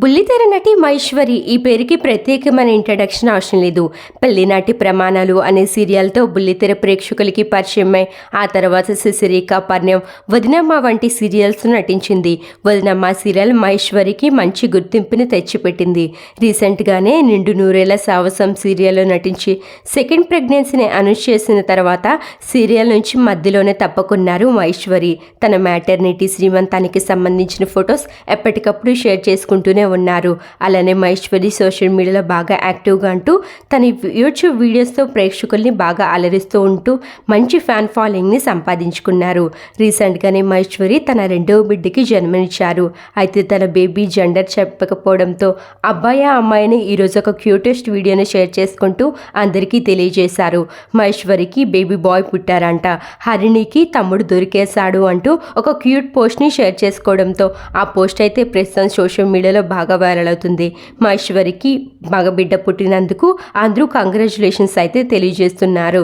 బుల్లితెర నటి మహేశ్వరి ఈ పేరుకి ప్రత్యేకమైన ఇంట్రడక్షన్ అవసరం లేదు. పెళ్ళినాటి ప్రమాణాలు అనే సీరియల్తో బుల్లితెర ప్రేక్షకులకి పరిచయమై ఆ తర్వాత శశిరేఖ పర్ణం వదినమ్మ వంటి సీరియల్స్ నటించింది. వదినమ్మ సీరియల్ మహేశ్వరికి మంచి గుర్తింపుని తెచ్చిపెట్టింది. రీసెంట్గానే నిండు నూరేళ్ళ సావసం సీరియల్లో నటించి సెకండ్ ప్రెగ్నెన్సీని అనౌన్స్ చేసిన తర్వాత సీరియల్ నుంచి మధ్యలోనే తప్పుకున్నారు మహేశ్వరి. తన మ్యాటర్నిటీ శ్రీమంతానికి సంబంధించిన ఫొటోస్ ఎప్పటికప్పుడు షేర్ చేసుకుంటూనే ఉన్నారు. అలానే మహేశ్వరి సోషల్ మీడియాలో బాగా యాక్టివ్గా అంటూ తన యూట్యూబ్ వీడియోస్తో ప్రేక్షకుల్ని బాగా అలరిస్తూ ఉంటూ మంచి ఫ్యాన్ ఫాలోయింగ్ని సంపాదించుకున్నారు. రీసెంట్గానే మహేశ్వరి తన రెండవ బిడ్డకి జన్మనిచ్చారు. అయితే తన బేబీ జెండర్ చెప్పకపోవడంతో అబ్బాయి అమ్మాయిని ఈరోజు ఒక క్యూటెస్ట్ వీడియోని షేర్ చేసుకుంటూ అందరికీ తెలియజేశారు. మహేశ్వరికి బేబీ బాయ్ పుట్టారంట. హరిణికి తమ్ముడు దొరికేశాడు అంటూ ఒక క్యూట్ పోస్ట్ని షేర్ చేసుకోవడంతో ఆ పోస్ట్ అయితే ప్రస్తుతం సోషల్ మీడియాలో బాగా వైరల్ అవుతుంది. మహేశ్వరికి మగబిడ్డ పుట్టినందుకు అందరూ కంగ్రాచులేషన్స్ అయితే తెలియజేస్తున్నారు.